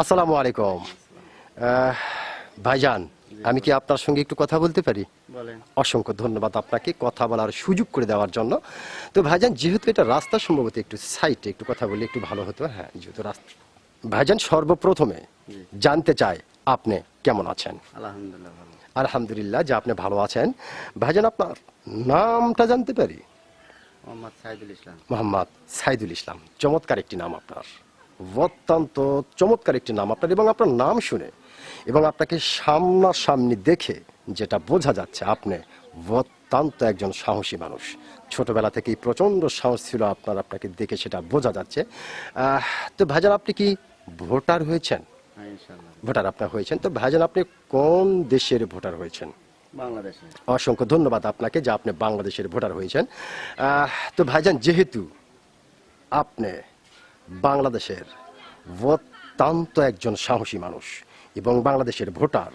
আসসালামু আলাইকুম। ভাইজান আমি কি আপনার সঙ্গে একটু কথা বলতে পারি? অসংখ্য ধন্যবাদ আপনাকে কথা বলার সুযোগ করে দেওয়ার জন্য। তো ভাইজান যেহেতু এটা রাস্তা সম্ভবত একটু সাইটে একটু কথা বললে একটু ভালো হতো হ্যাঁ যেহেতু রাস্তা। ভাইজান সর্বপ্রথমে জানতে চাই আপনি কেমন আছেন? আলহামদুলিল্লাহ আলহামদুলিল্লাহ যে আপনি ভালো আছেন। ভাইজান আপনার নামটা জানতে পারি? মোহাম্মদ সাইদুল ইসলাম। মোহাম্মদ সাইদুল ইসলাম চমৎকার একটি নাম আপনার। অত্যন্ত চমৎকার একটি নাম আপনার এবং আপনার নাম শুনে এবং আপনাকে সামনাসামনি দেখে যেটা বোঝা যাচ্ছে আপনি অত্যন্ত একজন সাহসী মানুষ। ছোটবেলা থেকেই প্রচণ্ড সাহস ছিল আপনার আপনাকে দেখে সেটা বোঝা যাচ্ছে। তো ভাইজান আপনি কি ভোটার হয়েছেন? হ্যাঁ ভোটার আপনার হয়েছেন। তো ভাইজান আপনি কোন দেশের ভোটার হয়েছেন? বাংলাদেশে। অসংখ্য ধন্যবাদ আপনাকে যে আপনি বাংলাদেশের ভোটার হয়েছেন। তো ভাইজান যেহেতু আপনি বাংলাদেশের অত্যন্ত একজন সাহসী মানুষ এবং বাংলাদেশের ভোটার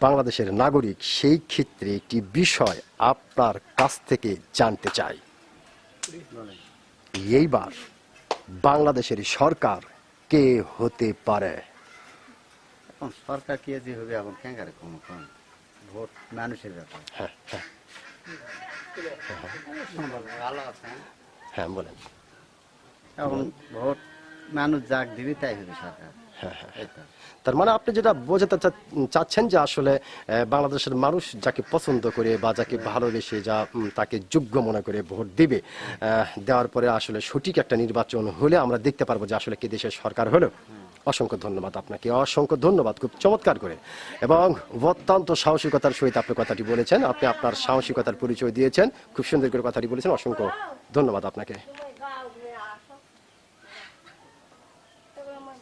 বাংলাদেশের নাগরিক সেই ক্ষেত্রে একটি বিষয় আপনার কাছ থেকে জানতে চাই। এইবার বাংলাদেশের সরকার কে হতে পারে? সরকার কি যে হবে এখন ক্যাঙ্গারে কোন ভোট মানুষের ব্যাপার। হ্যাঁ হ্যাঁ? হ্যাঁ বলেন। এখন ভোট মানুষ যাক দিবি, তাই হবে সরকার। হ্যাঁ হ্যাঁ তার মানে আপনি যেটা বোঝাতে চাচ্ছেন যে আসলে বাংলাদেশের মানুষ যাকে পছন্দ করে বা যাকে ভালোবেসে যা তাকে যোগ্য মনে করে ভোট দিবে দেওয়ার পরে আসলে সঠিক একটা নির্বাচন হলে আমরা দেখতে পারব যে আসলে কি দেশের সরকার হলো। অসংখ্য ধন্যবাদ আপনাকে, অসংখ্য ধন্যবাদ, খুব চমৎকার করে। এবং অত্যন্ত সাহসিকতার সহিত আপনি কথাটি বলেছেন, আপনি আপনার সাহসিকতার পরিচয় দিয়েছেন, খুব সুন্দর করে কথাটি বলেছেন, অসংখ্য ধন্যবাদ আপনাকে। programas